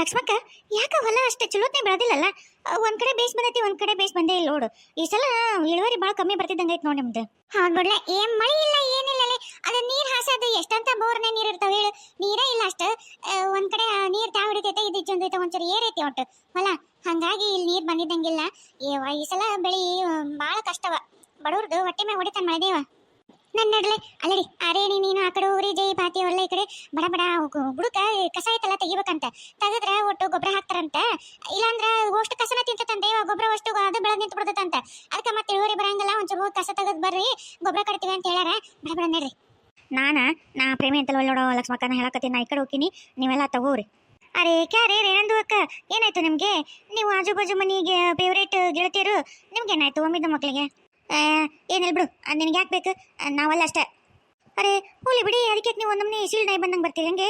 ಲಕ್ಷ್ಮಕ್ಕ, ಯಾಕ ಹೊಲ ಅಷ್ಟು ಚಲೋತ್ನೇ ಬೆಳೆದಿಲ್ಲಲ್ಲ? ಒಂದ್ ಕಡೆ ಬೇಸ್ ಬಂದೈತಿ, ಒಂದ್ ಕಡೆ ಬೇಸ್ ಬಂದೇ ಇಲ್ಲ ನೋಡು. ಈ ಸಲ ಇಳುವರಿ ಭಾಳ ಕಮ್ಮಿ ಬರ್ತಿದ್ದಂಗ ಐತಿ ನೋಡಿ ನಿಮ್ದು. ಹೌದ್ ಬಿಡ್ಲೆ ಏನ್ ಮಳೆ ಇಲ್ಲ ಏನಿಲ್ಲ ಅದ ನೀರ್ ಹಾಸೋದು, ಎಷ್ಟಂತ ಬೋರ್ನೇ ನೀರ್ ಇರ್ತಾವ ಹೇಳು. ನೀರೇ ಇಲ್ಲ ಅಷ್ಟ. ಒಂದ್ ಕಡೆ ನೀರ್ ತಾವ್ ಹಿಡಿತೈತೆ, ಇದು ಚಂದೈತೆ ಒಂಚೂರು ಏರೈತಿ ಒಟ್ಟು. ಹೊಲ, ಹಂಗಾಗಿ ಇಲ್ಲಿ ನೀರ್ ಬಂದಿದ್ದಂಗಿಲ್ಲ. ಈ ಸಲ ಬೆಳಿ ಭಾಳ ಕಷ್ಟವ. ಬಡವ್ರದ್ದು ಹೊಟ್ಟೆ ಮೇಲೆ ಹೊಡಿತಾನ ಮಳೆದೇವ ನನ್ನ ನಡಲೆ. ಅಲ್ಲಡಿ, ಅರೇ ನೀನು ಆ ಕಡೆ ಊರಿ ಜೈ ಬಾತಿ ಒಳ್ಳೆ ಈ ಕಡೆ ಬಡ ಬಡ ಹುಡುಕ ಕಸ ಐತಲ್ಲ ತೆಗಿಬೇಕಂತ. ತೆಗೆದ್ರೆ ಒಟ್ಟು ಗೊಬ್ಬರ ಹಾಕ್ತಾರಂತ. ಇಲ್ಲಾಂದ್ರೆ ಅಷ್ಟು ಕಸನ ತಿಂತತಂತೆ. ಇವಾಗ ಗೊಬ್ಬರ ಅಷ್ಟು ಅದು ಬೆಳೆದ್ ನಿಂತು ಬಿಡ್ತದಂತ ಅದಕ್ಕೆ ಮತ್ತೆ ಇಳುವರಿ ಬರಂಗಿಲ್ಲ. ಒಂಚೂರು ಕಸ ತೆಗೆದ್ ಬರ್ರಿ. ಗೊಬ್ಬರ ಕಟ್ತೀವಿ ಅಂತ ಹೇಳ್ಯಾರ. ಬಡ ಬಡ ನಡ್ರಿ. ನಾನ, ನಾ ಪ್ರೇಮಿ ಅಂತ ನೋಡೋ ಲಕ್ಷ್ಮಕ್ಕನ ಹೇಳಕತ್ತೀನಿ. ನಾ ಈ ಕಡೆ ಹೋಗ್ತೀನಿ. ನೀವೆಲ್ಲ ತಗೋರಿ. ಅರೆ ಕ್ಯಾರೇ ರೇಣಂದು ಅಕ್ಕ? ಏನಾಯ್ತು ನಿಮ್ಗೆ? ನೀವು ಆಜು ಬಾಜು ಮನೆಗೆ ಫೇವ್ರೇಟ್ ಗೆಳತಿಯರು? ನಿಮ್ಗೆ ಏನಾಯ್ತು? ಒಮ್ಮಿದ್ದ ಮಕ್ಕಳಿಗೆ ಏನಿಲ್ಲ ಬಿಡು ನಿನಗೆ ಯಾಕೆ ಬೇಕು? ನಾವಲ್ಲ ಅಷ್ಟೇ. ಅರೆ, ಹೋಲಿ ಬಿಡಿ, ಅದಕ್ಕೆ ನೀವು ಒಂದೊಮ್ಮೆ ಶೀಲ್ಡ್ ನಾಯಿ ಬಂದಂಗೆ ಬರ್ತೀರಿ ಹಂಗೆ?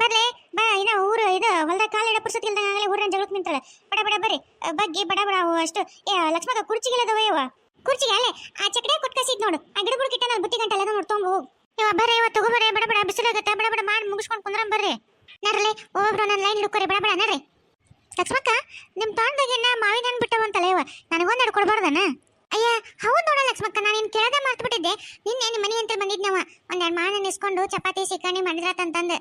ಬರ್ಲೆ, ಬಾ, ಇನ್ನ ಊರು, ಇದು, ಹೊಲ್ದಾಗ ಕಾಲ ಇಡ ಪುರ್ಸತ್ ಇಲ್ದಂಗೆ ಆಗಲೇ ಊರಿನ ಜಗಳಕ್ಕೆ ನಿಂತಾಳೆ. ಬಡ ಬಡ, ಬರ್ರಿ. ಬಗ್ಗೆ, ಬಡ ಬಡ ಅಷ್ಟು. ಏ ಲಕ್ಷ್ಮಕ್ಕ ಕುರ್ಚಿಗಿಲ್ಲದವ ಯವ್ವ? ಕುರ್ಚಿಗೆ, ಅಲ್ಲೇ, ಆ ಚಕಡೆ ಕೊಟ್ಕಸಿದ್ ನೋಡು. ಆ ಗಿಡಗಳು ಕಿಟ್ಟ ನಾನು ಬುತ್ತಿ ಗಂಟೆ ಎಲ್ಲ ನೋಡ್ತೊಂಬು ಇವ ಬರ್ರಿ ಇವ ತಗೋಬರ್ರಿ ಬಡ ಬಡ, ಬಿಸಿಲಾಗತ್ತೆ? ಬಡ ಬಡ, ಮಾಡಿ ಮುಗಿಸ್ಕೊಂಡು ಕುಂದ್ರಂ ಬರ್ರಿ. ನಡ್ರಲೆ ಒಬ್ಬೊಬ್ರು ನನ್ನ ಲೈನ್ ಹಿಡ್ಕೊರಿ, ಬಡ ಬಡ, ನಡ್ರಿ. ಲಕ್ಷ್ಮಕ್ಕ ನಿಮ್ಮ ತೋಟದಾಗಿನ ಮಾವಿನ ಹಣ್ಣು ಬಿಟ್ಟವಂತಲ್ಲ ಇವ ನನಗೊಂದು ಎರಡು ಕೊಡ್ಬಾರ್ದನ? ಅಯ್ಯ, ಹೌದು ನೋಡ ಲಕ್ಷ್ಮಕ್ಕ, ನಾನು ನಿನ್ ಕೇಳದೆ ಮರ್ತು ಬಿಟ್ಟಿದ್ದೆ ನಿನ್ನೆ ನಿಮ್ಮ ಮನೆ ಅಂತ ಬಂದಿದ್ನವ ಒಂದೆರಡು ಮಾನ ಇಸ್ಕೊಂಡು ಚಪಾತಿ ಸಿಕ್ಕಣಿ ಮಾಡಿದ್ರಾತಂತಂದು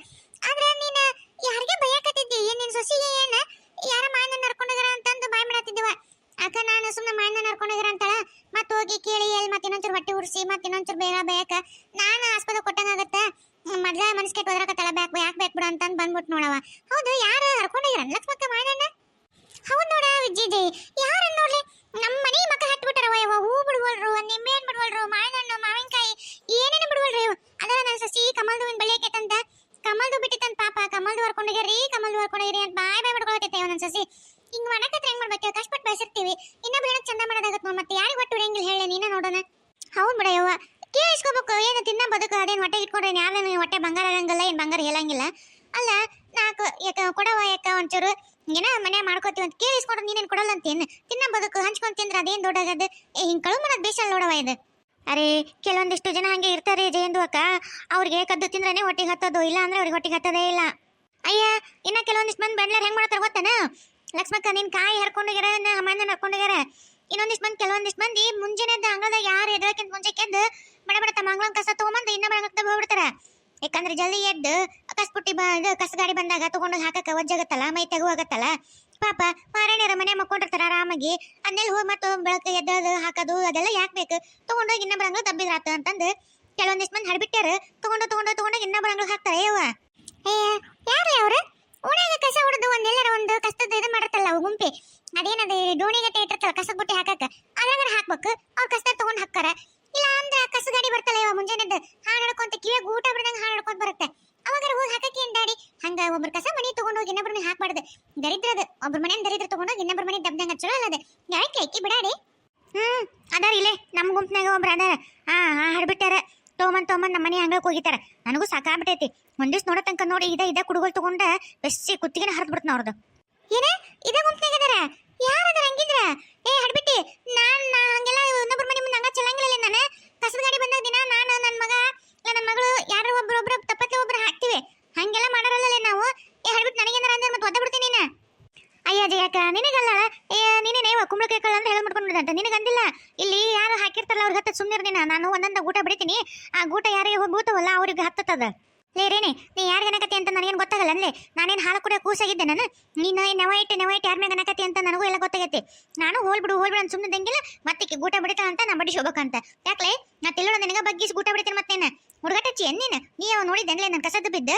ಆದ್ರೆ ನೀನು ಯಾರಿಗೆ ಭಯಕತ್ತಿದ್ದಿ ಏನು ನಿನ್ನ ಸೊಸಿಗೆ ಏನು? ಯಾರ ಮಾನ ನರ್ಕೊಂಡಿದಾರ ಅಂತಂದು ಬಾಯ್ ಮಾಡತ್ತಿದ್ದವ ಅಕ್ಕ, ನಾನು ಸುಮ್ಮನೆ ಮಾನ ನರ್ಕೊಂಡಿದಾರ ಅಂತಾಳ? ಮತ್ತೆ ಹೋಗಿ ಕೇಳಿ ಎಲ್ಲಿ ಮತ್ತೆ ಇನ್ನೊಂಚೂರು ಹೊಟ್ಟೆ ಉರ್ಸಿ ಮತ್ತೆ ಇನ್ನೊಂಚೂರು ಬೇಗ ಬಯಕ. ನಾನು ಆಸ್ಪತ್ರೆ ಕೊಟ್ಟಂಗಾಗತ್ತೆ ಮೊದ್ಲ ಮನಸ್ ಕೆಟ್ಟು ತಳ ಬ್ಯಾಕ್ ಯಾಕೆ ಬೇಕು ಬಿಡು ಅಂತಂದು ಬಂದ್ಬಿಟ್ಟು ನೋಡವ. ಹೌದು, ಯಾರು ಹರ್ಕೊಂಡಿದಾರ ಲಕ್ಷ್ಮಕ್ಕ ಮಾನಣ್ಣ ಹೌದು ನೋಡ ವಿಜ್ಜಿಜಿ. ಯಾರ ನೋಡ್ಲಿ ನಮ್ಮ ಮನೆ ಮಕ್ಕ ಹತ್ಬಿಟ್ಟಾರವ ಯವ್ವ ಹೂ ಬಿಡ್ವಲ್ರು ನಿಂಬೆ ಹಣ್ಣು ಬಿಡ್ವಲ್ರು ಮಾವಿನಹಣ್ಣು ಮಾವಿನಕಾಯಿ ಏನೇನು ಬಿಡ್ವಲ್ರಿ ಇವು ಅದರ ನನ್ನ ಸಸಿ ಕಮಲ್ದು ಒಂದು ಬೆಳೆಯಕೈತಂತ ಕಮಲ್ದು ಬಿಟ್ಟಿತ್ತಂತ ಪಾಪ ಕಮಲ್ದು ಹರ್ಕೊಂಡೋಗ್ಯಾರಿ ಕಮಲ್ದು ಹರ್ಕೊಂಡೋಗ್ಯಾರಿ ಅಂತ ಬಾಯ್ ಬಾಯ್ ಬಿಡ್ಕೊಳಕೈತೆ ಒಂದೊಂದು ಸಸಿ ಹಿಂಗ್ ಮಾಡಕತ್ರ ಹೆಂಗ್ ಮಾಡ್ಬೇಕು ಕಷ್ಟಪಟ್ಟು ಬೆಳೆಸಿರ್ತೀವಿ ಇನ್ನೊಬ್ರು ಹೇಳಕ್ ಚಂದ ಮಾಡೋದಾಗತ್ತೆ ನೋಡ್ ಮತ್ತೆ ಯಾರಿಗೆ ಒಟ್ಟು ಹೆಂಗಿಲ್ಲ ಹೇಳಿ ನೀನೇ ನೋಡೋಣ ಹೌದ್ ಬಿಡ ಯವ್ವ ಕೇಳಿಸ್ಕೋಬೇಕು ಏನು ತಿನ್ನ ಬದುಕು ಅದೇನು ಹೊಟ್ಟೆ ಇಟ್ಕೊಂಡ್ರೆ ಯಾರೇನು ಹೊಟ್ಟೆ ಬಂಗಾರ ಆಗಂಗಿಲ್ಲ ಏನು ಬಂಗಾರ ಹೇಳಂಗಿಲ್ಲ ಅಲ್ಲ ನಾಲ್ಕು ಯಾಕ ಕೊಡವ ಯಾಕ ಒಂಚೂರು ಏನ ಮನೆ ಮಾಡ್ಕೋತೀವಿ ಅಂತ ಕೇಳಿಸ್ಕೊಂಡ್ರೆ ನೀನೇನು ಕೊಡಲ್ಲ ಅಂತೇನು ತಿನ್ನ ಬದುಕು ಹಂಚ್ಕೊಂಡ್ ತಿಂದ್ರೆ ಅದೇನ್ ದೊಡ್ಡಾಗದು ಏ ಹಿಂಗ್ ಕಳು ಮಾಡೋದು ಬೇಸಲ್ ನೋಡವ ಇದು ಅರೆ ಕೆಲವೊಂದಿಷ್ಟು ಜನ ಹಂಗೆ ಇರ್ತಾರೆ ಜಯಂದು ಅಕ್ಕ ಅವ್ರಿಗೆ ಕದ್ದು ತಿಂದ್ರನೇ ಹೊಟ್ಟಿಗೆ ಹತ್ತೋದು ಇಲ್ಲ ಅಂದ್ರೆ ಅವ್ರಿಗೆ ಹೊಟ್ಟಿಗೆ ಹತ್ತೋದೇ ಇಲ್ಲ. ಅಯ್ಯ, ಇನ್ನ ಕೆಲವೊಂದಿಷ್ಟು ಮಂದಿ ಬೆಂಡ್ಲರ್ ಹೆಂಗ್ ಮಾಡ್ತಾರೆ ಗೊತ್ತಾನ? ಲಕ್ಷ್ಮಕ್ಕ, ನಿನ್ ಕಾಯಿ ಹರ್ಕೊಂಡೋಗ್ಯಾರ ಮಣ್ಣ ಹರ್ಕೊಂಡೋಗ್ಯಾರ ಇನ್ನೊಂದಿಷ್ಟು ಮಂದಿ, ಕೆಲವೊಂದಿಷ್ಟು ಮಂದಿ ಮುಂಜಾನೆ ಅಂಗಳದಾಗ ಯಾರು ಎದ್ರಕ್ಕಿಂತ ಮುಂಚೆ ಕೆದ್ದು ಬಡ ಬಡ ತಮ್ಮ ಕಸ ತಗೊಂಬಂದು ಇನ್ನೊಬ್ಬ ಅಂಗಳಕ್ಕೆ ಹೋಗ್ಬಿಡ್ತಾರೆ ಯಾಕಂದ್ರೆ ಜಲ್ದಿ ಎದ್ದು ಕಸ್ಪುಟ್ಟಿ ಬ, ಇದು ಕಸ ಗಾಡಿ ಬಂದಾಗ ತಗೊಂಡು ಹಾಕಕ್ಕೆ ಒಜ್ಜಾಗತ್ತಲ್ಲ ಮೈ ತೆಗುವಾಗತ್ತಲ್ಲ ಪಾಪ ಮಾರಣ್ಯರ ಮನೆ ಮಕ್ಕೊಂಡಿರ್ತಾರ ಆರಾಮಾಗಿ ಅನ್ನೆಲ್ಲಿ ಹೋಗಿ ಮತ್ತು ಬೆಳಕು ಎದ್ದದು ಹಾಕೋದು ಅದೆಲ್ಲ ಯಾಕೆ ಬೇಕು? ತಗೊಂಡೋಗಿ ಇನ್ನೊಬ್ಬರ ಅಂಗಳ ದಬ್ಬಿದ್ರಾತ ಅಂತಂದು ಕೆಲವೊಂದಿಷ್ಟು ಮಂದಿ ಹಡ್ಬಿಟ್ಟಾರ ತಗೊಂಡು ತಗೊಂಡು ತಗೊಂಡು ಇನ್ನೊಬ್ಬರ ಅಂಗಳ ಹಾಕ್ತಾರೆ. ಯವ್ವ ಏ ಯಾರು ಅವ್ರು? ಓಣ್ಯಾಗ ಕಸ ಹೊಡೆದು ಒಂದೆಲ್ಲರ ಒಂದು ಕಸದ ಇದು ಮಾಡಿರ್ತಲ್ಲ ಅವು ಗುಂಪಿ. ಅದೇನದು ಡೋಣಿಗಟ್ಟೆ ಇಟ್ಟಿರ್ತಾರ ಕಸದ ಬುಟ್ಟಿ ಹಾಕಕ್ಕ ಅದ್ರಾಗ ಹಾಕ್ಬೇಕು. ಅವ್ರು ಕಸ ತಗೊಂಡ್ ಹಾಕ್ತಾರ. ಇಲ್ಲ ಅಂದ್ರೆ ಕಸ ಗಾಡಿ ಬರ್ತಲ್ಲ ಇವ ಮುಂಜಾನೆದ್ದು. ಹಾ ಹಿಡ್ಕೊಂತ ಕಿವಿಯಾಗ ಊಟ ಬಿಡದಂಗ ಹಿಡ್ಕೊಂತ ಬರುತ್ತೆ. ಅವಾಗ ಹೋಗಿ ಹಾಕಕ್ಕೆ ಏನ್ ದಾಡಿ ಹಂಗ ಒಬ್ರು ಕಸ ಮನಿ ತಗೊಂಡೋಗಿ ಇನ್ನೊಬ್ರ ಮನೆ ಹಾಕ್ಬಾರ್ದು. ದರಿದ್ರದ. ಒಬ್ರ ಮನೆ ದರಿದ್ರ ತಗೊಂಡೋಗಿ ಇನ್ನೊಬ್ರ ಮನೆ ದಬ್ದಂಗ ಚಲೋ ಅಲ್ಲದೆ. ಯಾಕೆ ಅಕ್ಕಿ ಬಿಡಾಡಿ? ಹ್ಮ್, ಅದಾರ ಇಲ್ಲೇ. ನಮ್ಮ ಗುಂಪಿನಾಗ ಒಬ್ರ ಅದಾರ. ಹಾ ಹಾ ಹಡ್ಬಿಟ್ಟಾರ ತೊಗೊಂಬಂದ್ ತೊಗೊಂಬಂದು ನಮ್ಮ ಮನೆ ಅಂಗಳಕ್ಕೆ ಹೋಗಿತಾರೆ ನನಗೂ ಸಾಕಾಗ್ಬಿಟ್ಟೈತಿ. ಒಂದಿವ್ಸ ನೋಡೋ ತನಕ ನೋಡಿ ಇದ ಇದ ಕುಡುಗೋಲ್ ತಗೊಂಡ ಬೆಸ್ಸಿ ಕುತ್ತಿಗೆನ ಹರಿದು ಬಿಡ್ತ ಅವ್ರದ್ದು ಏನ? ಇದ ಗುಂಪಿನಾಗಿದ್ದಾರೆ ಯಾರದಾರ ಹಂಗಿದ್ರ? ಏ, ಹಡ್ಬಿಟ್ಟಿ, ನಾನು, ನಾ ಹಂಗೆಲ್ಲ ಇನ್ನೊಬ್ರ ಮನೆ ಮುಂದೆ ಹಂಗ ಚಲಂಗಿಲ್ಲ ನಾನು. ಕಸದ ಗಾಡಿ ಬಂದಾಗ ದಿನ ನಾನು ನನ್ನ ಮಗ, ಇಲ್ಲ ನನ್ನ ಮಗಳು, ಯಾರು ಒಬ್ರು ಒಬ್ರು ತಪ್ಪತ್ತೆ ಒಬ್ರು ಹಾಕ್ತಿವಿ. ಹಂಗೆಲ್ಲ ಮಾಡಾರಲ್ಲ ನಾವು. ಏ ಹಡ್ಬಿಟ್ಟು ನನಗೇನಾರ ಅಂದ್ರೆ ಮತ್ತೆ ಒದ್ದ ಬಿಡ್ತೀನಿ ನೀನು. ಅಯ್ಯ ಜಯಕ್ಕ ನಿನಗಲ್ಲ? ಏ, ನೀನೇನೇ ಕುಂಬಳಕಾಯಿ ಕಳ್ಳ ಅಂತ ಹೇಳಿ ಮಾಡ್ಕೊಂಡಿದ್ದಂತ ನಿನಗಂದಿಲ್ಲ ಇಲ್ಲಿ ಯಾರು ಹಾಕಿರ್ತಾರಲ್ಲ ಅವ್ರಿಗೆ ಹತ್ತ ಸುಮ್ಮನೆ ನೀನು. ನಾನು ಒಂದೊಂದ ಬಿಡ್ತೀನಿ ಆ ಗೂಟ ಯಾರಿಗೆ ಹೋಗಿ ಬೀಳ್ತಾವಲ್ಲ ಅವ್ರಿಗೆ ಹತ್ತದ ಲೇರೇನೆ ನೀ ಯಾರಿಗೆ ಅನಕತಿ ಅಂತ ನನಗೇನು ಗೊತ್ತಾಗಲ್ಲ ಅನ್ಲೇ. ನಾನೇನು ಹಾಲು ಕೂಡ ಕೂಸಾಗಿದ್ದೆ ನಾನು? ನೀನು ನೆವ ಇಟ್ಟು ನೆವ ಇಟ್ಟು ಯಾರ ಮ್ಯಾಗ ಅಂತ ನನಗೂ ಎಲ್ಲ ಗೊತ್ತಾಗೈತಿ. ನಾನು ಹೋಲ್ಬಿಡು ಹೋಲ್ಬಿಡು ಅಂತ ಸುಮ್ಮನೆ ದಂಗಿಲ್ಲ ಮತ್ತೆ ಗೂಟ ಬಿಡ್ತಾ ಅಂತ ನಾ ಬಡಿ ಶೋಭಕ್ಕಂತ ಯಾಕಲೇ? ನಾ ತಿಳೋಣ ನಿನಗೆ ಬಗ್ಗಿಸಿ ಗೂಟ ಬಿಡ್ತೀನಿ ಮತ್ತೇನ? ಹುಡುಗಾಟಚ್ಚಿ ನೀನು ನೀ ಅವ ನೋಡಿದ್ದನ್ಲೇ ನನ್ನ ಕಸದ ಬಿದ್ದು?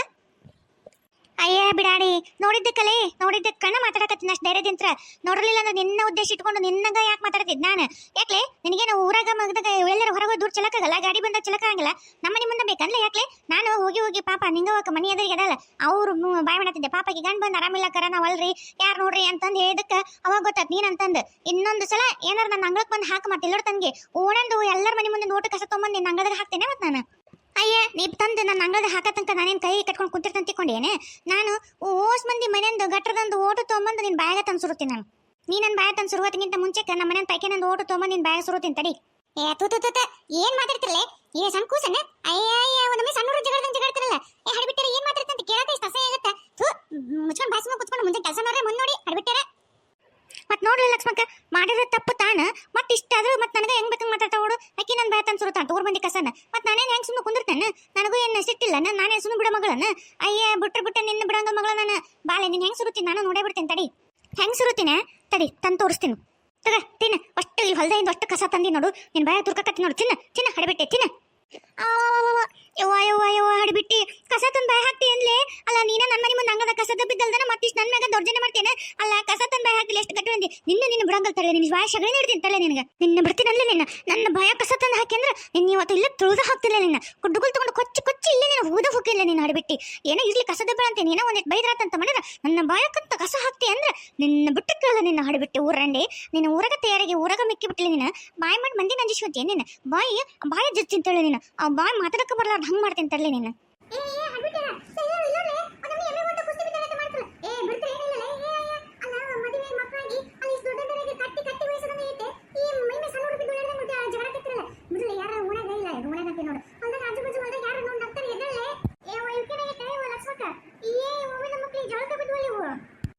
ಅಯ್ಯ ಬಿಡಾಡಿ ನೋಡಿದ್ದಕ್ಕಲೇ ನೋಡಿದ್ದ ಕಣ್ಣ ಮಾತಾಡಕತ್ತೀನಿ ಅಷ್ಟು ಧೈರ್ಯದಿಂತ್ರ ನೋಡಿರ್ಲಿಲ್ಲ ಅಂದ್ರೆ ನಿನ್ನ ಉದ್ದೇಶ ಇಟ್ಕೊಂಡು ನಿನ್ನಂಗ ಯಾಕೆ ಮಾತಾಡ್ತಿದ್ ನಾನು. ಯಾಕ್ಲೆ? ನಿನಗೇನು ಊರಾಗ ಮಗದಾಗ ಎಲ್ಲರೂ ಹೊರಗೆ ದೂರ ಚಲಕಾಗಲ್ಲ ಗಾಡಿ ಬಂದಾಗ ಚಲಕಾಗಲ್ಲ ನಮ್ಮ ಮನೆ ಮುಂದೆ ಬೇಕನ್ಲೆ ಯಾಕ್ಲೆ? ನಾನು ಹೋಗಿ ಹೋಗಿ ಪಾಪ ನಿಂಗ ಹೋಗಕ್ಕೆ ಮನೆ ಎದುರಿಗೆ ಅದಲ್ಲ. ಅವ್ರು ಬಾಯ್ ಮಾಡತ್ತಿದ್ದೆ. ಪಾಪಗೆ ಗಂಡು ಬಂದು ಆರಾಮಿಲ್ಲ ಕರ ನಾವು ಅಲ್ರಿ ಯಾರು ನೋಡ್ರಿ ಅಂತಂದು ಹೇಳಿದಕ್ಕೆ ಅವಾಗ ಗೊತ್ತಾತ್ ನೀನು ಅಂತಂದು. ಇನ್ನೊಂದು ಸಲ ಏನಾರ ನನ್ನ ಅಂಗಳಕ್ಕೆ ಬಂದು ಹಾಕಿ ಮತ್ತೆ ಎಲ್ಲರ ತನ್ಗೆ ಓಣಂದು ಎಲ್ಲರ ಮನೆ ಮುಂದೆ ನೋಟು ಕಸ ತೊಗೊಂಬಂದು ನಿನ್ನ ಅಂಗಳದಾಗ ಹಾಕ್ತೇನೆ ಮತ್ತೆ ನಾನು. ಅಯ್ಯ ನೀ ತಂದು ನನ್ನ ಅಂಗಳದ ಹಾಕತಂಕ ನಾನೇನು ಕೈ ಕಟ್ಕೊಂಡು ಕುಂತಿರ್ತಂತ ತಿಳ್ಕೊಂಡೇನೆ ನಾನು ಓಸ್ ಮಂದಿ ಮನೆಯಿಂದ ಗಟ್ರದಂದು ಓಟು ತೊಗೊಂಬಂದು ನಿನ್ನ ಬಾಯಾಗ ತಂದು ಸುರುತ್ತೀನಿ ನಾನು. ನೀ ನನ್ನ ಬಾಯ ತಂದು ಸುರುವತ್ತಿಗಿಂತ ಮುಂಚೆ ನಮ್ಮ ಮನೆ ಪೈಕೆ ನಂದು ಓಟು ತೊಗೊಂಬಂದು ನಿನ್ನ ಬಾಯಾಗ ಸುರುತ್ತೀನಿ, ತಡಿ. ಏ ತು ತು ತು ಏನ್ ಮಾತಾಡ್ತಿರಲ್ಲ ಏ ಸಣ್ಣ ಕೂಸನ ಅಯ್ಯ ಒಂದೊಮ್ಮೆ ಸಣ್ಣ ಹುಡುಗ ಜಗಳದಂಗೆ ಜಗಳತಿರಲ್ಲ ಏ ಹಡಿಬಿಟ್ಟರೆ ಏನು ಮಾತಾಡ್ತಂತ ಕೇಳಕ್ಕೆ ಇಷ್ಟು ಅಸಹ್ಯ ಆಗತ್ತೆ. ಮುಚ್ಕೊಂಡು ಬಾಸ್ ಕುತ್ಕೊಂಡು ಮುಂದೆ ಕೆಲಸ ನೋಡ್ರಿ ಮುಂದೆ ನೋಡಿ ಹಡ್ಬಿಟ್ಟಾರೆ ಮತ್ ನೋಡ್ರಿ ಲಕ್ಷ್ಮಕ್ಕ, ಮಾಡಿರೋ ತಪ್ಪು ತಾಣ. ಮತ್ ಇಷ್ಟಾದ್ರೂ ಮತ್ ನನಗೆ ಹೆಂಗ್ ಬೇಕಂಗ್ ಮಾತಾಡ್ತಾ ಓಡು. ಅಕ್ಕಿ ನನ್ ಬಾಯ ಸುರತ ಸುರುತ್ತಾನ ತೋರ್ ಮಂದಿ ಕಸನ. ಮತ್ ನಾನೇನ್ ಹೆಂಗ್ ಸುಮ್ಮನೆ ಕುಂದಿರ್ತೇನೆ? ನನಗೂ ಏನ್ ಸಿಟ್ಟಿಲ್ಲ ನಾನೇ ಸುಮ್ಮನೆ ಬಿಡೋ ಮಗಳನ್ನ. ಅಯ್ಯ, ಬಿಟ್ರೆ ಬಿಟ್ಟೆ ನಿನ್ನ ಬಿಡಂಗ ಮಗಳ ನಾನು. ಬಾಳೆ ನೀನ್ ಹೆಂಗ್ ಸುರುತ್ತೀನಿ ನಾನು ನೋಡೇ ಬಿಡ್ತೀನಿ, ತಡಿ. ಹೆಂಗ್ ಸುರುತ್ತೀನಿ? ತಡಿ, ತಂದು ತೋರಿಸ್ತೀನಿ. ತಗ, ತಿನ್ನ. ಅಷ್ಟು ಇಲ್ಲಿ ಹೊಲದಿಂದ ಅಷ್ಟು ಕಸ ತಂದಿ ನೋಡು. ನಿನ್ ಬಾಯ ತುರ್ಕಕತ್ತಿ ನೋಡು ತಿನ್ನ ತಿನ್ನ, ಹಡಬಿಟ್ಟೆ, ತಿನ್ನ. ಯವ್ವ ಯವ್ವ ಯವ್ವ, ಹಡಿಬಿಟ್ಟಿ. ಕಸ ತಂದು ಬಾಯ್ ಹಾಕ್ತಿ ಅಂದ್ಲೆ ಅಲ್ಲ, ನೀನ ನನ್ನ ಮನೆ ಮುಂದೆ ಹಂಗದ ಕಸದ ಬಿದ್ದಲ್ದನ ಮತ್ತಿಷ್ಟು ನನ್ನ ಮ್ಯಾಗ ದೌರ್ಜನ್ಯ ಮಾಡ್ತೇನೆ. ಅಲ್ಲ, ಕಸ ತನ್ನ ಬಾಯ್ ಹಾಕಿಲ್ಲ ಎಷ್ಟು ಕಟ್ಟು ನಿನ್ನ ನಿನ್ನ ಬಿಡಂಗಲ್ ತಡೆ ನಿನ್ನ ಬಾಯ ಶಗಣಿ ಹಿಡ್ತೀನಿ ತಲೆ ನಿನಗೆ. ನಿನ್ನ ಬಿಡ್ತೀನಲ್ಲ ನಿನ್ನ. ನನ್ನ ಭಯ ಕಸ ತಂದು ಹಾಕಿ ಅಂದ್ರೆ ನಿನ್ನ ಇವತ್ತು ಇಲ್ಲ ತುಳಿದು ಹಾಕ್ತಿಲ್ಲ ನಿನ್ನ. ಕುಡ್ಡುಗಳು ತಗೊಂಡು ಕೊಚ್ಚಿ ಕೊಚ್ಚಿ ಇಲ್ಲೇ ನೀನು ಹೂದ ಹೋಗಿಲ್ಲ ನೀನು, ಹಡಿಬಿಟ್ಟಿ. ಏನೋ ಇರ್ಲಿ ಕಸದ ಬೇಡ ಅಂತೀನಿ ಏನೋ ಒಂದಿಟ್ಟು ಬೈದ್ರಾತಂತ ಮಾಡಿದ್ರೆ ನನ್ನ ಬಾಯಕ್ಕಂತ ಕಸ ಹಾಕ್ತಿ ಅಂದ್ರೆ ನಿನ್ನ ಬಿಟ್ಟಕ್ಕಲ್ಲ ನಿನ್ನ, ಹಡಿಬಿಟ್ಟು, ಊರಂಡಿ. ನಿನ್ನ ಊರಗ ತಯಾರಿಗೆ ಊರಗ ಮಿಕ್ಕಿ ಬಿಟ್ಟಿಲ್ಲ ನೀನು. ಬಾಯಿ ಮಾಡಿ ಮಂದಿ ನಂಜಿಸ್ಕೊಂತೀಯ ನೀನು ಬಾಯಿ ಬಾಯಿ ಜಜ್ಜಿನ ತಳ್ಳಿ ನೀನು. ಆ ಬಾಯಿ ಮಾತಾಡಕ್ಕೆ ಬರಲಾರ್ದು. ಹಂಗೆ ಮಾಡ್ತೀನಿ ಏ ನೀನು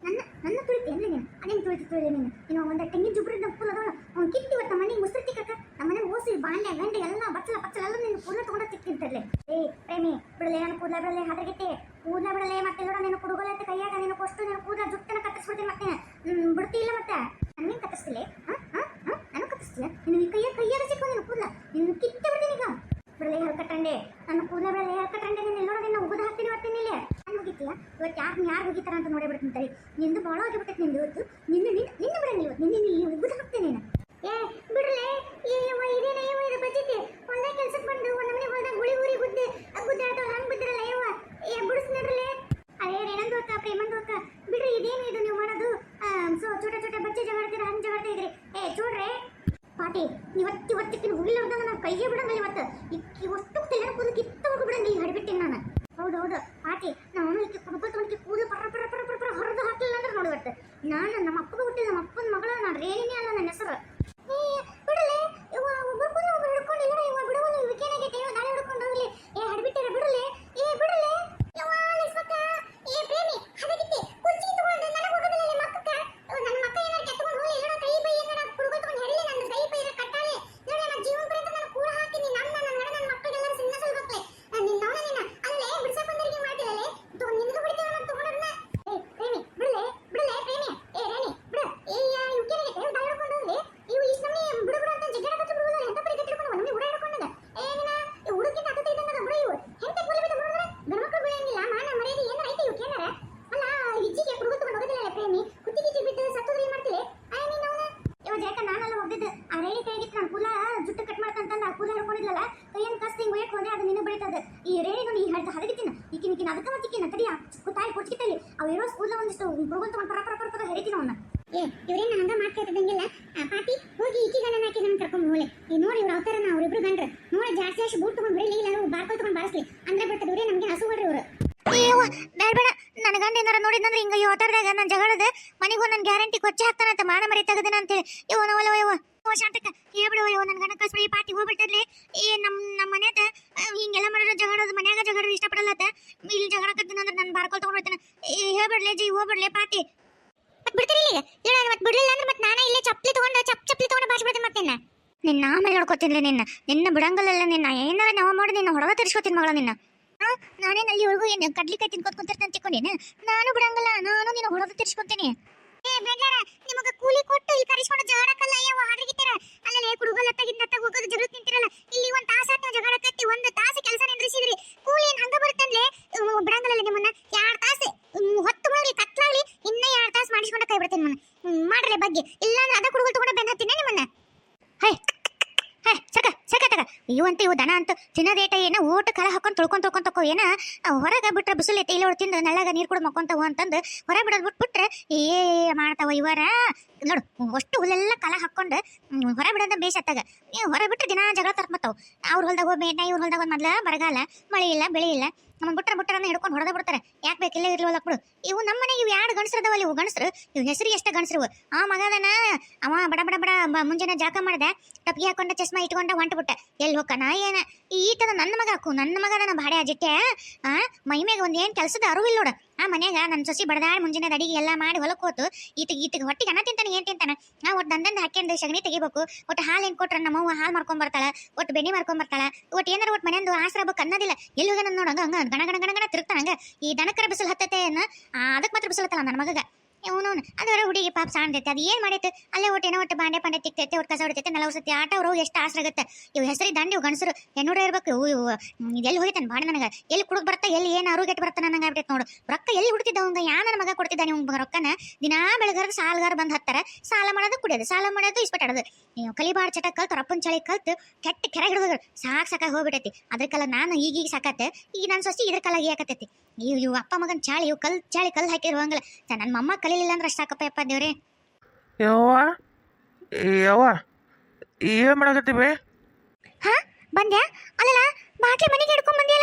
ನನ್ನ ನನ್ನ ತುಳಿತಿ ಅಂದ್ರೆ ನೀನು ಅದೇನು ತುಳಿತಿ ತುಳಿದೆ ನೀನು ಇನ್ನು ಒಂದು ತೆಂಗಿನ ಜುಬ್ರಿದ್ದ ಫುಲ್ ಅದಾವ ಅವ್ನು ಕಿತ್ತಿ ಇವತ್ತು ಮನೆಗೆ ಮುಸ್ರಿ ತಿಕ್ಕಕ್ಕ ನಮ್ಮ ಮನೆ ಓಸಿ ಬಾಂಡೆ ಗಂಡೆ ಎಲ್ಲ ಬಚ್ಚಲ ಬಚ್ಚಲ ಎಲ್ಲ ನೀನು ಕೂದಲ ತಗೊಂಡ ತಿಕ್ಕಿರ್ತಲೆ ಏ ಪ್ರೇಮಿ ಬಿಡಲೆ ನಾನು ಕೂದಲ ಬಿಡಲೆ ಹಾದ್ರಗಿತ್ತೆ ಕೂದಲ ಬಿಡಲೆ ಮತ್ತೆ ನೋಡ ನೀನು ಕುಡುಗೋಲ ಅಂತ ಕೈಯಾಗ ನೀನು ಕೊಷ್ಟು ನೀನು ಕೂದಲ ಜುಟ್ಟನ ಕತ್ತರಿಸ್ಬಿಡ್ತೀನಿ ಮತ್ತೆ ಹ್ಮ್, ಬಿಡ್ತಿ ಇಲ್ಲ ಮತ್ತೆ ನನಗೇನು ಕತ್ತರಿಸ್ತಿಲ್ಲ ಹಾಂ ಹಾಂ ಹಾಂ ನಾನು ಕತ್ತರಿಸ್ತಿಲ್ಲ ನಿನ್ನ ಈ ಕೈಯಾಗ ಕೈಯಾಗ ಸಿಕ್ಕೋ ನೀನು ಕೂದಲ ನಿನ್ನ ಕಿತ್ತೆ ಬಿಡ್ತೀನಿ ಈಗ ಹೇಳ್ಕಟ್ಟಂಡೆ ನನ್ನ ಕೂದಲ ಬಿಡಲೆ ಹೇಳ್ಕಟ್ಟಂಡೆ ನೀನು ನೋಡೋದೇ ನಿನ್ನ ಉಗಿದು ಹಾಕ್ತೀನಿ ಬರ್ತೀನಿ ಇಲ್ಲಿ ನಾನು ಹೋಗಿತ್ತೀಯ ಇವತ್ತು ಯಾರು ಯಾರು ಹೋಗಿತ್ತಾರ ಅಂತ ನೋಡೇ ಬಿಡ್ತೀನಿ ತಡಿ. ನಿಂದು ಭಾಳ ಆಗಿಬಿಟ್ಟೈತೆ ನಿಂದು ಇವತ್ತು. ನಿನ್ನ ನಿನ್ನ ನಿನ್ನ ಬಿಡಂಗಿಲ್ಲ ಇವತ್ತು. ನಿನ್ನ ಇಲ್ಲಿ ಉಗುದು ಹಾಕ್ತೀನಿ ನಾನು. ಏ, ಬಿಡ್ರಲೇ? ಇದೇನೇ ಯವ್ವ ಇದು ಬಜ್ಜಿತಿ? ಹೊಲ್ದಾಗ ಕೆಲ್ಸಕ್ಕೆ ಬಂದು ಒಂದು ಮನೆ ಹೊಲ್ದಾಗ ಗುಳಿ ಗುರಿ ಗುದ್ದೆ ಗುದ್ದಾಡ್ತಾವ ಹಂಗೆ ಬಿದ್ದಿರಲ್ಲ ಯವ್ವ? ಏ, ಬಿಡಿಸ್ನಿಡ್ರಲೇ? ಅದೇ ರೇಣಂದು ಅಕ್ಕ, ಪ್ರೇಮಂದು ಅಕ್ಕ, ಬಿಡ್ರಿ, ಇದೇನು ಇದು ನೀವು ಮಾಡೋದು? ಸೊ, ಚೋಟ ಚೋಟ ಬಚ್ಚೆ ಜಗಾಡ್ತೀರ, ಹಂಗೆ ಜಗಾಡ್ತಾ ಇದ್ರಿ. ಏ, ಚೂಡ್ರೆ? ಪಾಟಿ ಇವತ್ತು ಇವತ್ತಿನ ಹೊಡೆದಾಗ ನಾನು ಕೈಗೆ ಬಿಡಂಗಿಲ್ಲ ಇವತ್ತು. ಇಕ್ಕಿ ಒಟ್ಟು ತೆಲನ ಕೂದಲು ಕಿತ್ತ ಹೋಗಿ ಬಿಡಂಗಿಲ್ಲ ಈಗ ಹಡಿಬಿಟ್ಟೇನೆ ನಾನು. ಹೌದು ಹೌದು. ಪಾಟಿ, ನಾನು ಈಕೆ ಕುಡ್ಕೊತ ಒಂದು ಕೂದಲು ಪರ ಪರ ಪರ ಪರ ಪರ ಹೊರದು ಹಾಕಿಲ್ಲ ಅಂದ್ರೆ ನೋಡಿ ಇವತ್ತು. ನಾನು ನಮ್ಮ ಅಪ್ಪಗೆ ಹುಟ್ಟಿದ ನಮ್ಮ ಅಪ್ಪನ ಮಗಳ, ನಾನು ರೇಣಿನೇ ಅಲ್ಲ ನನ್ನ ಹೆಸರು ಏ ಬಿಡಲೆ ಇವ ಒಬ್ಬರು ಕೂದಲು ಒಬ್ಬರು ಹಿಡ್ಕೊಂಡು ಇಲ್ಲ ಇವ ಬಿಡುವಲ್ಲ ವಿಕೇನಾಗೈತೆ ಇವ ದಾಳಿ ಹಿಡ್ಕೊಂಡು ಹೋಗ್ಲಿ ಏ ಹಡ್ಬಿಟ್ಟಿರ ಬಿಡಲೆ ಏ ಬಿಡಲೆ ಯವ್ವ ಲಿಸ್ವಕ್ಕ ಏ ಪ್ರೇಮಿ ಹದಗಿತ್ತಿ ಕುರ್ಚಿ ತಗೊಂಡು ನನಗೆ ಹೋಗೋದಿಲ್ಲ ಮಕ್ಕಕ್ಕ ನನ್ನ ಮಕ್ಕ ಏನಾರ ಕೆತ್ತಕೊಂಡು ಹೋಗಿ ಏನೋ ಕೈ ಬೈ ಏನಾರ ಕುಡ್ಕೊಂಡು ತಗೊಂಡು ಹೆರಲಿ ನನ್ನ ಕೈ ಬೈ ಕಟ್ಟಾಳೆ ನೋಡಿ ನನ್ನ ಜೀವನ ಪರ್ಯಂತ ನಾನು ಕೂಡ ಹಾಕ್ತೀನಿ ನನ್ನ ನನ್ನ ನಡ ನನ್ನ ಮಕ್ಕಳಿಗೆಲ್ಲ ಸಿನ್ನ ಸಲ್ಬೇಕ್ಲೆ ನಿನ್ನ ಅವನ ನಿನ್ನ ಅಲ್ಲೇ ಬಿಡ್ಸಕ್ ಬಂದರಿಗೆ ಮಾಡ್ತಿರಲ್ಲ ತಗೊಂಡು ನಿನ್ಗೆ ಬಿಡ್ತೀವಿ ನಾನು ತಗೊಂಡನ್ನ ಏ ಪ್ರೇಮಿ ಬಿಡಲೆ ಬಿಡಲೆ ಪ್ರೇಮಿ ಏ ರೇಣಿ ಬಿಡು ಏ ಯಾ ಇವ್ಕೆ ದಾಳಿ ಹಿಡ್ಕೊಂಡು ಹೋಗ್ಲಿ ಇವು ಇಷ್ಟು ನಮ್ಮನೆ ಬಿಡು ಬಿಡು ಅಂತ ಜಿಗ್ಗಾಡಕತ್ತ ಬಿಡುವುದಿಲ್ಲ ಎಂತ ಪರಿ ಕಟ್ಟಿಡ್ಕೊಂಡು ಒಂದು ಹುಡುಗ ಹಿಡ್ಕೊಂಡದ ಏ ನಿನ್ನ ಹುಡುಗಿನ ಹತ್ತೈತೆ ಇದ್ದಂಗ ಬಿಡು ಇವು ಹೆಂತೆ ಕೂಲಿ ಬಿದ್ದು ಬಿಡುದ್ರೆ ಗಣಮಕ್ಕಳು ಬಿಡಂಗಿಲ್ಲ ಮಾನ ಮರ್ಯಾದೆ ಏನಾರ ಐತೆ ಇವು ಏನಾರ ಅಲ್ಲ ಇಜ್ಜಿಗೆ ಕುಡುಗು ತಗೊಂಡು ಹೋಗೋದಿಲ್ಲ ಪ್ರೇಮಿ ಕುತ್ತಿ ಗಿಚ್ಚಿ ಬಿದ್ದು ಸತ್ತೋದ್ರೆ ಏನ್ ಮಾಡ್ತೀರಿ ಅಯ್ಯ ನೀನು ಅವನ ಇವ ಜಾಕ ನಾನೆಲ್ಲ ಹೋಗಿದ್ದು ಆ ರೇಣಿ ಕೈಗಿತ್ತು ನಾನು ಕೂಲ ಜುಟ್ಟು ಕಟ್ ಮಾಡ್ಕಂತಂದ ಆ ಕೂಲ ಹಿಡ್ಕೊಂಡಿದ್ಲಲ್ಲ ಕೈಯನ್ನು ಕಸ್ತಿ ಹಿಂಗ್ ಒಯ್ಯಕ್ ಹೋದೆ ಅದು ನಿನ್ನ ಬೆಳಿತದ ಈ ರೇಣಿಗೂ ನೀ ಹೇಳ್ದ ಹದಗಿತ್ತಿನ ಈಕಿನ ಈಕಿನ ಅದಕ್ಕೆ ಮತ್ತಿಕ್ಕಿನ ತಡಿ ತಾಯಿ ಕೊಚ್ಕಿತ್ತಲ್ಲಿ ಅವು ಇರೋ ಸ್ಕೂಲ್ ಒಂದಿಷ್ಟು ಕುಡುಗು ತಗೊಂಡು ಪರ ಪರ ಪರ ಪರ ಹೆರಿತೀನಿ ಅವನ್ನ ಏ ಇವ್ರೇನ ಹಂಗ ಮಾಡ್ತಾ ಇದ್ದಂಗಿಲ್ಲ ಪಾಟಿ ಹೋಗಿ ಈಕಿ ಗಂಡನ ಹಾಕಿ ನಮ್ಗೆ ಕರ್ಕೊಂಡು ಹೋಗ್ಲಿ ಈ ನೋಡಿ ಇವ್ರ ಅವತಾರನ ಅವ್ರಿಬ್ರು ಗಂಡ್ರು ನೋಡಿ ಜಾಸ್ತಿ ಜಾಸ್ತಿ ಬೂಟ್ ತಗೊಂಡ್ ಬಿಡಲಿ ಇಲ್ಲ ಬಾರ್ಕೊಳ್ ತಗೊಂಡ್ ಬಾರಿಸ್ಲಿ ಅಂದ್ರೆ ಬರ್ತದ ಇವ್ರೇ ನಮ್ಗೆ ಹಸು ಹೊಡ್ರಿ ಇವ್ರು ಅಯ್ಯವ್ವ ಬೇಡ ಬೇಡ ನನ್ನ ಏನಾರ ನೋಡಿದ್ನಂದ್ರೆ ಹಿಂಗ ತರದಾಗ ನಾನು ಜಗಳದ ಮನೆಗೂ ನನ್ನ ಗ್ಯಾರಂಟಿ ಕೊಚ್ಚೆ ಹಾಕ್ತಾನಂತ ಮಾನ ಮರಿ ತೆಗದಿನ ಅಂತೇಳಿ. ಇವ ನವಲ್ಲ ಯೋ ಓ, ಶಾಂತಕ್ಕ ಹೇಳ್ಬಿಡು ಯೋ ನನ್ನ ಗಂಡ ಈ ಪಾರ್ಟಿ ಹೋಗ್ಬಿಟ್ಟರ್ಲಿ ಈ ನಮ್ಮ ನಮ್ಮ ಮನ್ಯಾಗ ಹಿಂಗೆಲ್ಲ ಮಾಡಿದ್ರೆ ಜಗಳದ ಮನ್ಯಾಗ ಜಗಳ ಇಷ್ಟಪಡಲ್ಲತ್ತ ಇಲ್ಲಿ ಜಗಳ ಕತ್ತಿನ ಅಂದ್ರೆ ನಾನು ಬಾರ್ಕೊಳ್ ತಗೊಂಡ್ಬಿಡ್ತೇನೆ ಹೇಳ್ಬಿಡ್ಲಿ, ಜಿ, ಹೋಗ್ಬಿಡ್ಲಿ, ಪಾರ್ಟಿ. ಮತ್ತೆ ಬಿಡ್ತೀರಿ ಇಲ್ಲಿಗೆ? ಇಲ್ಲ ಮತ್ತೆ ಬಿಡ್ಲಿಲ್ಲ ಅಂದ್ರೆ ಮತ್ತೆ ನಾನೇ ಇಲ್ಲೇ ಚಪ್ಪಲಿ ತಗೊಂಡ, ಚಪ್, ಚಪ್ಪಲಿ ತಗೊಂಡು ಬಾಸ್ಬಿಡ್ತೇನೆ ಮತ್ತೆ ನಿನ್ನ. ಆಮೇಲೆ ನೋಡ್ಕೋತೀನಿ ನಿನ್ನ. ನಿನ್ನ ಬಿಡಂಗಲ್ಲ ನಿನ್ನ. ಏನಾರ ನಾವು ಮಾಡಿ, ನಿನ್ನ ಹೊರಗ ತರಿಸ್ಕೋತೀನಿ ಮಗಳ ನಿನ್ನ. ನಾನೇನು ಅಲ್ಲಿವರೆಗೂ ಏನು ಕಡ್ಲಿಕಾಯಿ ತಿನ್ಕೊತ್ ಕುಂತಿರ್ತೇನೆ ತಿಳ್ಕೊಂಡೇನು? ನಾನು ಬಿಡಂಗಲ್ಲ ನಾನು ನಿನ್ನ ಹೊಡೆದು ತಿರ್ಸ್ಕೊತೀನಿ. ಏ, ಬೇಡ್ಲಾರ, ನಿಮಗೆ ಕೂಲಿ ಕೊಟ್ಟು ಇಲ್ಲಿ ಕರೆಸ್ಕೊಂಡು ಜಗಳಕ್ಕಲ್ಲ ಯಾವ ಹಾಡ್ರಿಗಿತ್ತೀರ? ಅಲ್ಲೇ ಕುಡುಗಲ್ ತಗಿದ್ ಹತ್ತಾಗ ಹೋಗೋದು ಜಗಳ ತಿಂತಿರಲ್ಲ ಇಲ್ಲಿ ಒಂದು ತಾಸ ಜಗಳ ಕಟ್ಟಿ ಒಂದು ತಾಸು ಕೆಲಸ ನಿಂದ್ರಿಸಿದ್ರಿ ಕೂಲಿ ಏನು ಹಂಗ ಬರುತ್ತಂದ್ರೆ ಬಿಡಂಗಲ್ಲ ನಿಮ್ಮನ್ನ ಎರಡು ತಾಸ ಹೊತ್ತು ಮುಳುಗ್ಲಿ, ಕತ್ಲಾಗ್ಲಿ, ಇನ್ನ ಎರಡು ತಾಸು ಮಾಡಿಸ್ಕೊಂಡು ಕೈ ಬಿಡ್ತೀನಿ ನಿಮ್ಮನ್ನ. ಮಾಡ್ರಿ ಬಗ್ಗೆ. ಇಲ್ಲ ಅಂದ್ರೆ ಅದ ಕುಡುಗಲ್ ತಗೊಂಡ ಬೆನ್ನ ಹತ್ತೀನಿ ನಿಮ್ಮನ್ನ. ಹೈ, ಹೇ, ಸಕ ಸಕ ತಗ ಇವಂತ ಇವು ದನ ಅಂತ ತಿನ್ನದೇಟ ಏನ ಊಟ ಕಲ ಹಾಕೊಂಡು ತೊಳ್ಕೊಂಡ್ ತೊಳ್ಕೊಂಡ್ ತಕೋ. ಏನ ಹೊರಗೆ ಬಿಟ್ರೆ ಬಿಸಿಲು ಐತೆ ಇಲ್ಲೋಳು ತಿಂದು ನಳ್ಳಾಗ ನೀರು ಕೂಡ ಮಕ್ಕೊಂತವು ಅಂತಂದು ಹೊರ ಬಿಡೋದು ಬಿಟ್ಬಿಟ್ರೆ ಏ ಮಾಡ್ತಾವ ಇವರ ನೋಡು, ಅಷ್ಟು ಹುಲ್ಲೆಲ್ಲ ಕಲ ಹಾಕೊಂಡು ಹೊರ ಬಿಡೋದ ಬೇಸತ್ತಾಗ ಹೊರ ಬಿಟ್ರೆ ದಿನ ಜಗಳ ತರ್ಮತ್ತಾವ ಅವ್ರ ಹೊಲ್ದಾಗ ಹೋಗಿ ಇವ್ರ ಹೊಲ್ದಾಗ ಒಂದು ಮೊದ್ಲ ಬರಗಾಲ, ಮಳೆ ಇಲ್ಲ, ಬೆಳೆ ಇಲ್ಲ. ನಮ್ಮನ್ ಬುಟ್ಟರ ಬುಟ್ಟರನ್ನ ಹಿಡ್ಕೊಂಡು ಹೊಡೆದ ಬಿಡ್ತಾರೆ. ಯಾಕೆ ಬೇಕಿಲ್ಲ ಇರ್ಲಿಲ್ಲ ಬಿಡು. ಇವು ನಮ್ಮ ಮನೆಗೆ ಇವು ಎರಡು ಗಂಡಸ್ರದವಲ್ಲ? ಇವು ಗಂಡಸ್ರು? ಇವು ಹೆಸರು ಎಷ್ಟು ಗಂಡಸ್ರು. ಆ ಮಗದನ ಅವ ಬಡ ಬಡ ಬಡ ಮುಂಜಾನೆ ಜಾಕ ಮಾಡಿದೆ ಟಪ್ಪಿ ಹಾಕೊಂಡ, ಚಸ್ಮಾ ಇಟ್ಕೊಂಡ ಹೊಂಟ್ಬಿಟ್ಟ ಎಲ್ಲಿ ಹೋಗ್ಕನ ಏನ? ಈತದ ನನ್ನ ಮಗ ಹಾಕು. ನನ್ನ ಮಗನ ಬಾಡೆ ಅಜಿಟ್ಟೆ ಆ? ಮೈ ಒಂದ್ ಏನ್ ಕೆಲ್ಸದ ಅರಿವಿಲ್ಲ ನೋಡ. ಆ ಮನ್ಯಾಗ ನನ್ನ ಸೊಸಿ ಬಡದಾಡ್ ಮುಂಜಾನೆ ಅಡಿಗೆ ಎಲ್ಲ ಮಾಡಿ ಹೊಲಕ್ಕೆ ಹೋತು, ಈತಿಗೆ ಈತಿಗೆ ಹೊಟ್ಟಿಗೆ ಅನ್ನ ತಿಂತಾನೆ, ಏನು ತಿಂತಾನೆ? ನಾ ಒಟ್ಟು ದಂದಂದ ಹಾಕ್ಯಂದು ಸಗಣಿ ತೆಗಿಬೇಕು ಒಟ್ಟು ಹಾಲು ಏನ್ ಕೊಟ್ರ ನಮ್ಮವ್ವ ಹಾಲು ಮಾಡ್ಕೊಂಬರ್ತಾಳೆ ಒಟ್ಟು ಬೆಣ್ಣೆ ಮಾಡ್ಕೊಂಡ್ ಬರ್ತಾಳ ಒಟ್ಟು ಏನಾರ ಒಟ್ಟು ಮನೆಯಂದು ಆಸರ ಹಬ್ಬಕ್ಕೆ ಅನ್ನೋದಿಲ್ಲ ಎಲ್ಲಿ ಹೋಗ್ಯಾನ ನೋಡಂಗ ಹಂಗ ಹಂಗ ಗಣ ಗಣ ಗಣ ಗಣ ತಿರುಗ್ತಾನ ಹಂಗ. ಈ ದನಕರ ಬಿಸಿಲು ಹತ್ತತೆ ಅದಕ್ಕೆ ಮಾತ್ರ ಬಿಸಿಲು ಹತ್ತಲ್ಲ ನನ್ನ ಮಗಗ. ಅವನವನು ಅದರ ಹುಡುಗಿ ಪಾಪ ಸಾಣ್ದೈತೆ ಅದು ಏನು ಮಾಡೈತೆ ಅಲ್ಲೇ ಒಟ್ಟು ಒಟ್ಟು ಬಾಂಡೆ ಪಾಂಡೆ ತಿಕ್ತೈತೆ ಒಟ್ಟು ಕಸ ಹೊಡಿತೈತೆ ನೆಲ ಉಸತ್ತೆ ಆಟ ಅವ್ರು ಎಷ್ಟು ಆಸರಾಗತ್ತೆ ಇವು ಹೆಸರಿ ದಂಡಿ ಇವು ಗಂಡಸರು ಹೆಣ್ಣೂರ ಇರ್ಬೇಕು. ಇವು ಇವು ಎಲ್ಲಿ ಹೋಯ್ತಾನೆ ಬಾಡ ನನಗೆ? ಎಲ್ಲಿ ಕುಡುಕ್ ಬರ್ತಾ, ಎಲ್ಲಿ ಏನು ಆರೋಗ್ಯ ಬರ್ತಾನೆ ನನಗೆ ಆಗ್ಬಿಟ್ಟೈತೆ ನೋಡು. ರೊಕ್ಕ ಎಲ್ಲಿ ಹುಡ್ತಿದ್ದ ಅವಂಗ? ಯಾ ನನ್ನ ಮಗ ಕೊಡ್ತಿದ್ದಾನೆ ಇವ್ ರೊಕ್ಕನ? ದಿನಾ ಬೆಳಗಾರ ಸಾಲಗಾರ ಬಂದು ಹತ್ತಾರ. ಸಾಲ ಮಾಡೋದು ಕುಡಿಯೋದು, ಸಾಲ ಮಾಡೋದು ಇಸ್ಪೆಟ್ಟಾಡೋದು ನೀವು ಕಲಿಬಾರ್ ಚಟ ಕಲ್ತು ರಪ್ಪನ ಚಳಿ ಕಲ್ತು, ಕೆಟ್ಟ ಕೆರೆ ಹಿಡಿದ್ರು ಸಾಕು ಸಾಕಾಗಿ ಹೋಗ್ಬಿಟ್ಟೈತಿ ಅದಕ್ಕೆಲ್ಲ ನಾನು ಈಗೀಗ ಸಾಕತ್ತೆ. ಈಗ ನನ್ನ ಸೊಸಿ ಇದ್ರ ಕಲಾಗಿ ಯಾಕತ್ತೈತಿ ಇವು ಇವು ಅಪ್ಪ ಮಗನ ಚಾಳಿ, ಇವು ಕಲ್, ಚಾಳಿ ಕಲ್ ಹಾಕಿರುವಂಗಲ್ಲ ನನ್ನ ಮಮ್ಮ ಕಲೀಲಿಲ್ಲ ಅಂದ್ರೆ ಅಷ್ಟಾಕಪ್ಪ ಯಪ್ಪ ದೇವ್ರಿ. ಯವ್ವ ಯವ್ವ ಏನು ಮಾಡಕತ್ತೀವಿ ಹಾ? ಬಂದ್ಯಾ? ಅಲ್ಲಲ್ಲ ಬಾಟ್ಲಿ ಮನೆಗೆ ಹಿಡ್ಕೊಂಡ್ ಬಂದಿಯಲ್ಲ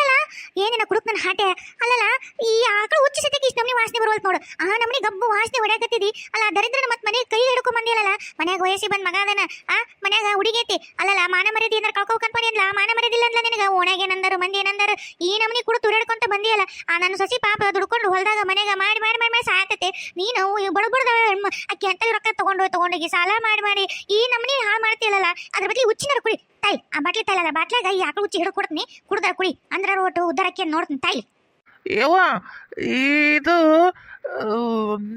ಏನೇನ ಕುಡುಕ್ ನನ್ನ ಹಾಟೆ? ಅಲ್ಲಲ್ಲ, ಈ ಆಕಳು ಹುಚ್ಚಿ ಸತ್ಯಕ್ಕೆ ಇಷ್ಟು ನಮ್ನಿ ವಾಸನೆ ಬರೋಲ್ತ ನೋಡು. ಆ ನಮ್ನಿ ಗಬ್ಬು ವಾಸನೆ ಹೊಡ್ಯಾಕತ್ತಿದಿ. ಅಲ್ಲ ದರಿದ್ರನ ಮತ್ತೆ ಮನೆಗೆ ಕೈ ಹಿಡ್ಕೊಂಡ್ ಬಂದಿಯಲ್ಲ ಮನ್ಯಾಗ ವಯಸ್ಸಿ ಬಂದ್ ಮಗ ಅದನ, ಆ? ಮನ್ಯಾಗ ಹುಡುಗೈತಿ. ಅಲ್ಲಲ್ಲ ಮಾನ ಮರ್ಯಾದಿ ಅಂದ್ರೆ ಕಳ್ಕೊ ಕಳ್ಕೊಬೇಕಂತ ಅಂದ್ಲ. ಮಾನ ಮರ್ಯಾದಿಲ್ಲ ಅಂದ್ಲ ನಿನಗ. ಓಣ್ಯಾಗ ಏನಂದರು, ಮಂದಿ ಏನಂದರು? ಈ ನಮ್ನಿ ಕುಡು ತುರಾಡ್ಕೊಂತ ಬಂದಿಯಲ್ಲ? ಆ ನನ್ನ ಸಸಿ ಪಾಪ ದುಡ್ಕೊಂಡು ಹೊಲ್ದಾಗ ಮನೆಗ ಮಾಡಿ ಮಾಡಿ ಮಾಡಿ ಮಾಡಿ ಸಾಕತ್ತೆ. ನೀನು ಬಡ ಬಡದ ಅಕ್ಕಿ ಅಂತ ರೊಕ್ಕ ತಗೊಂಡು ತಗೊಂಡೋಗಿ ಸಾಲ ಮಾಡಿ ಮಾಡಿ. ಈ ನಮ್ನಿ ಹಾಳು ಮಾಡ್ತಿಲ್ಲಲ್ಲ ಅದ್ರ ಬದಲಿ ಉಚ್ಚಿನ ಕುಡಿ. ತಾಯಿ ಆ ಬಾಟ್ಲಿ ತಲ್ಲ ಬಾಟ್ಲಾಗ ಈ ಆಕಳು ಹುಚ್ಚಿ ಹಿಡಿದು ಕೊಡ್ತೀನಿ. ಕುಡ್ದಾರ ಕುಡಿ. ಅಂದ್ರೆ ಒಟ್ಟು ಉದ್ದಾರಕ್ಕೆ ನೋಡ್ತೀನಿ ತಾಯಿ. ಯವ್ವ ಇದು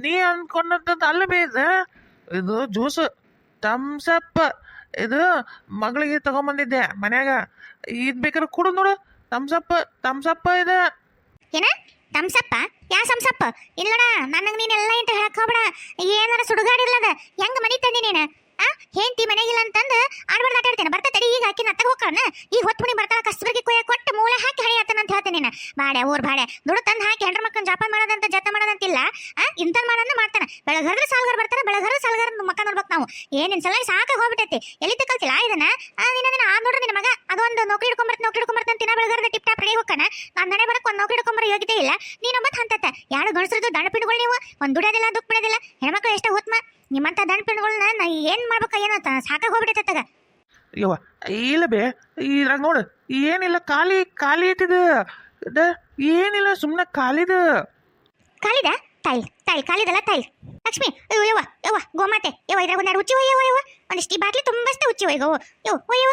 ನೀ ಅನ್ಕೊಂಡಂಥದ್ದು ಅಲ್ಲ ಬೇ ಇದು. ಇದು ಜ್ಯೂಸ್. ತಮ್ಸಪ್ಪ ಇದು ಮಗಳಿಗೆ ತಗೊಂಬಂದಿದ್ದೆ ಮನ್ಯಾಗ. ಇದು ಬೇಕಾದ್ರೆ ಕುಡು ನೋಡು. ತಮ್ಸಪ್ಪ ತಮ್ಸಪ್ಪ ಇದೆ. ಏನ? ತಮ್ಸಪ್ಪ ಯಾ ಸಂಸಪ್ಪ ಇಲ್ಲಡ ನನಗೆ ನೀನೆಲ್ಲ ಇಂತ ಹೇಳಕ್ ಹೋಗ್ಬೇಡ. ಏನಾರ ಸುಡುಗಾಡಿರ್ಲದ? ಹೆಂಗ್ ಮನಿ ತಂದಿ ನೀನು? ಆ, ಹೆಂಡತಿ ಮನೆಗಿಲ್ಲ ಅಂತಂದು ಆಡ್ಬಾರ್ದು ಆಟ ಆಡ್ತೇನೆ ಬರ್ತಾ ತಡಿ, ಈಗ ಹಾಕಿ ನತ್ತಗ ಹೋಗ್ಕಣ ಈಗ ಹೊತ್ತು ಮುನಿ ಬರ್ತಾಳ ಕಸ್ಬರ್ಗಿ ಕೊಯ್ಯ ಕೊಟ್ಟು ಮೂಳೆ ಹಾಕಿ ಹಣೆ ಆತನ ಅಂತ ಹೇಳ್ತೇನೆ ನೀನು. ಬಾಡೆ, ಊರ್ ಬಾಡೆ. ದುಡ್ಡು ತಂದು ಹಾಕಿ ಹೆಂಡ್ರ ಮಕ್ಕಳ ಜಾಪಾನ್ ಮಾಡೋದಂತ ಜತ ಮಾಡೋದಂತಿಲ್ಲ. ಆ, ಇಂಥದ್ ಮಾಡೋದನ್ನ ಮಾಡ್ತಾನೆ. ಬೆಳಗರ ಸಾಲ್ಗಾರ ಬರ್ತಾನೆ ಬೆಳಗರ್ದ ಸಾಲ್ಗಾರ ಮಕ್ಕ ನೋಡ್ಬೇಕು ನಾವು. ಏನೇನು ಸಲ ಸಾಕಾಗಿ ಹೋಗ್ಬಿಟ್ಟೈತಿ. ಎಲ್ಲಿ ಕಲ್ತಿಲ್ಲ? ಇದನ್ನ? ನೋಡ್ರಿ ನಿನ್ನ ಮಗ. ಅದೊಂದು ನೌಕರಿ ಹಿಡ್ಕೊಂಬರ್ತ ನೌಕರಿ ಹಿಡ್ಕೊಂಬರ್ತಾನೆ ತಿನ್ನ ಬೆಳಗರ್ದ ಟಿಪ್ ಟಾಪ್ ರೆಡಿ ಹೋಗ್ತಾನ ನಾನು ಮನೆ ಬರಕ್ಕೆ ಒಂದು ನೌಕರಿ ಹಿಡ್ಕೊಂಬರ ಯೋಗ್ಯತೆ ಇಲ್ಲ. ನೀನೊಬ್ಬ ಹಂತತ್ತ. ಯಾರು ಗಣಸರದು ದಂಡ ಪಿಂಡ್ಗಳು ನೀವು? ಒಂದು ದುಡಿಯೋದಿಲ್ಲ ದುಃಖ ಬಿಡೋದಿಲ್ಲ ಹೆಣ್ಮಕ್ಳು ಎಷ್ಟು ಹೊತ್ಮ. ನಿಮ್ಮಂಥ ದಂಡ ಪಿಂಡ್ಗಳನ್ನ ನಾ ಏನು ಮಾಡ್ಬೇಕು ಏನೋ ಸಾಕಾಗಿ ತಗ. ಯವ್ವ ಇಲ್ಲ ಬೇ. ಇದ್ರಾಗ ನೋಡು. ಏನಿಲ್ಲ ಖಾಲಿ ಖಾಲಿ ಐತಿದ. ಏನಿಲ್ಲ ಸುಮ್ಮನೆ ಖಾಲಿದ. ಖಾಲಿದ? ತಾಯಿ ತಾಯಿ ಖಾಲಿದಲ್ಲ ತಾಯಿ ಲಕ್ಷ್ಮಿ ಅಯ್ಯೋ ಯವ್ವ ಯವ್ವ ಗೋಮಾತೆ. ಯವ್ವ ಇದ್ರಾಗ ಒಂದೆರಡು ಉಚ್ಚಿ ಒಯ್ಯವ ಯವ್ವ ಒಂದಿಷ್ಟು ಈ ಬಾಟ್ಲಿ ತುಂಬಷ್ಟು ಉಚ್ಚಿ ಒಯ್ಗೋ ಯೋ ಒಯ್ಯವ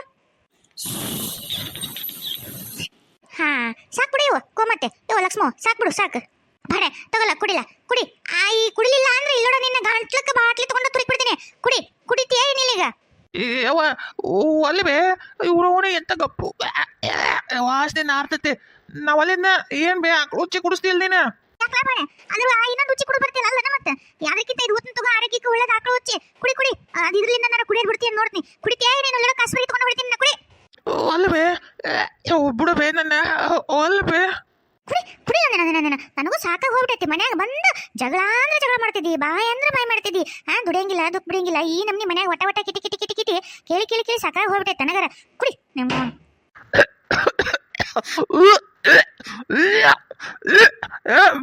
ಹಾ ಸಾಕ್ ಬಿಡು ಯವ್ವ ಕೋಮಟ್ಟೆ ಯವ್ವ ಲಕ್ಷ್ಮೋ ಸಾಕ್ ಬಿಡು ಸಾಕು. ಬಡೆ ತಗೋಲ್ಲ ಕುಡಿಲ್ಲ ಕುಡಿ. ಆ ಈ ಕುಡಿಲಿಲ್ಲ ಅಂದ್ರೆ ಇಲ್ಲೋಡ ನಿನ್ನ ಗಂಟ್ಲಕ್ಕ ಬಾಟ್ಲಿ ತಗೊಂಡು ತುರಿಕ್ ಬಿಡ್ತೀನಿ. ಕುಡಿ ಕುಡಿತೀಯ ಏನಿಲ್ಲೀಗ ಯವ್ವ ಅಲ್ಲವೇ ಇವ್ರು ಎಂತ ಗಪ್ಪು. ವಾಸನೆ ನಾರ್ತತೆ. ನಾವು ಅಲ್ಲಿಂದ ಏನು ಬೇ ರುಚಿ ಕುಡಿಸ್ತಿಲ್ಲ ನೀನು? ಯಾಕಲ ಬಾಳೆ ಅಂದ್ರೆ ಆ ಇನ್ನೊಂದು ಉಚ್ಚಿ ಕುಡಿ ಬರ್ತಿಲ್ಲ ಅಲ್ಲ ಮತ್ತೆ? ಯಾರಕ್ಕಿಂತ ಇದು ಊತನ ತಗೋ ಆರೋಗ್ಯಕ್ಕೆ ಒಳ್ಳೇದು ಆಕಳು ಉಚ್ಚಿ ಕುಡಿ ಕುಡಿ. ಅದು ಇದ್ರಿಂದ ನಾನು ಕುಡಿಯೋದು ಬಿಡ್ತೀನಿ ನೋಡ್ತೀನಿ. ಕುಡಿತೀಯ ನೀನು ಒಳ್ಳೆ ಕಾಸ್ಬರಿ ತಗೊಂಡು ಬಿಡ್ತೀನಿ ಕುಡಿ. ಓ ಅಲ್ಲವೇ ಬಿಡಬೇ ನನ್ನ? ಓ ಅಲ್ಲವೇ? ಕುಡಿ ದಿನ ನನಗೂ ಸಾಕಾಗಿ ಹೋಗ್ಬಿಟ್ಟೈತಿ. ಮನ್ಯಾಗ ಬಂದು ಜಗಳ ಅಂದ್ರೆ ಜಗಳ ಮಾಡ್ತಿದ್ದಿ ಬಾಯ್ ಅಂದ್ರೆ ಬಾಯ್ ಮಾಡ್ತಿದ್ದಿ. ಹಾ ದುಡಿಯಂಗಿಲ್ಲ ದುಃಖ ಬಿಡಂಗಿಲ್ಲ ಈ ನಮ್ನಿ ಮನ್ಯಾಗ ಒಟ್ಟ ಒಟ್ಟ ಕಿಟಿ ಕಿಟಿ ಕಿಟಿ ಕಿಟಿ ಕೇಳಿ ಕೇಳಿ ಕೇಳಿ ಸಾಕಾಗಿ ಹೋಗ್ಬಿಟ್ಟೈತಿ ನನಗರ. ಕುಡಿ ನಿಮ್ಮ